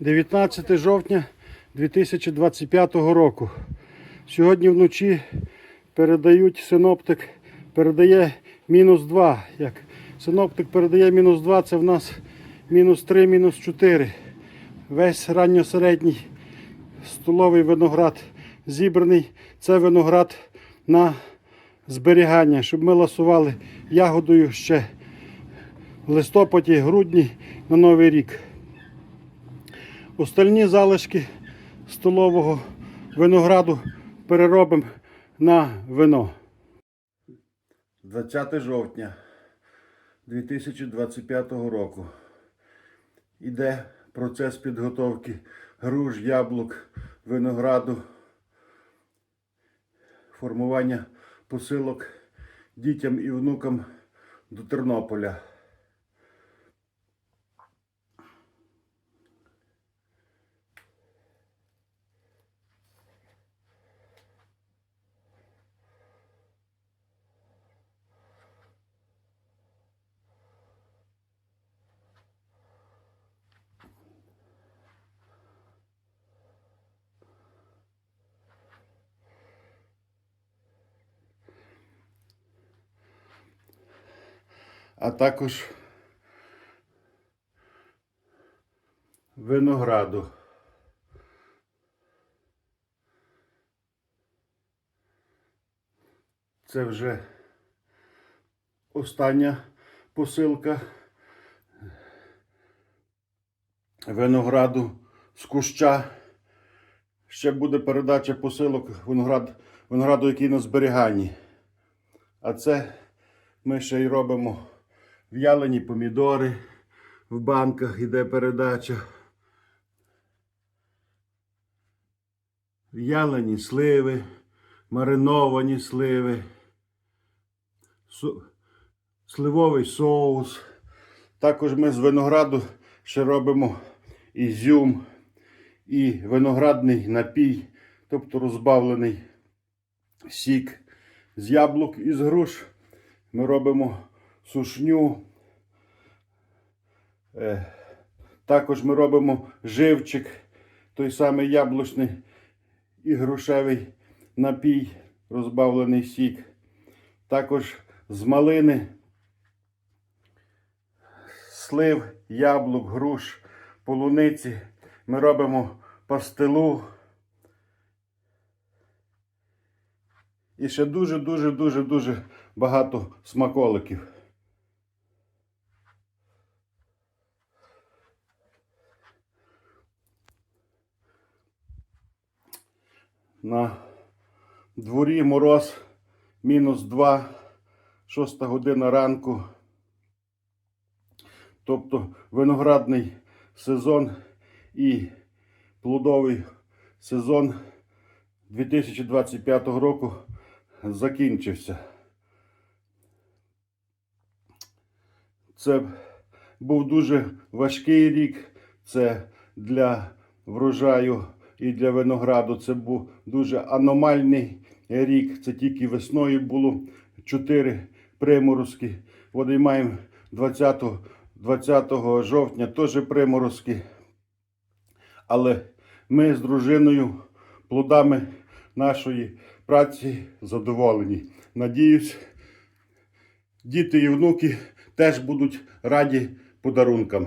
19 жовтня 2025 року. Сьогодні вночі передають синоптик, передає мінус 2. Як синоптик передає мінус 2, це в нас мінус 3, мінус 4. Весь ранньосередній столовий виноград зібраний. Це виноград на зберігання, щоб ми ласували ягодою ще в листопаді, грудні на Новий рік. Остальні залишки столового винограду переробимо на вино. 20 жовтня 2025 року. Іде процес підготовки груш, яблук, винограду, формування посилок дітям і внукам до Тернополя. А також винограду. Це вже остання посилка винограду з куща. Ще буде передача посилок виноград, винограду, який на зберіганні. А це ми ще й робимо в'ялені помідори в банках іде передача. В'ялені сливи, мариновані сливи, сливовий соус. Також ми з винограду ще робимо ізюм і виноградний напій, тобто розбавлений сік з яблук і з груш. Ми робимо сушню. Е, Також ми робимо живчик, той самий яблучний і грушевий напій, розбавлений сік. Також з малини, слив, яблук, груш, полуниці. Ми робимо пастилу. І ще дуже, дуже, дуже, дуже багато смаколиків. На дворі мороз мінус 2, 6 година ранку. Тобто виноградний сезон і плодовий сезон 2025 року закінчився. Це був дуже важкий рік. Це для врожаю і для винограду. Це був дуже аномальний рік. Це тільки весною було 4 приморозки. От маємо 20, 20 жовтня теж приморозки. Але ми з дружиною плодами нашої праці задоволені. Надіюсь, діти і внуки теж будуть раді подарункам.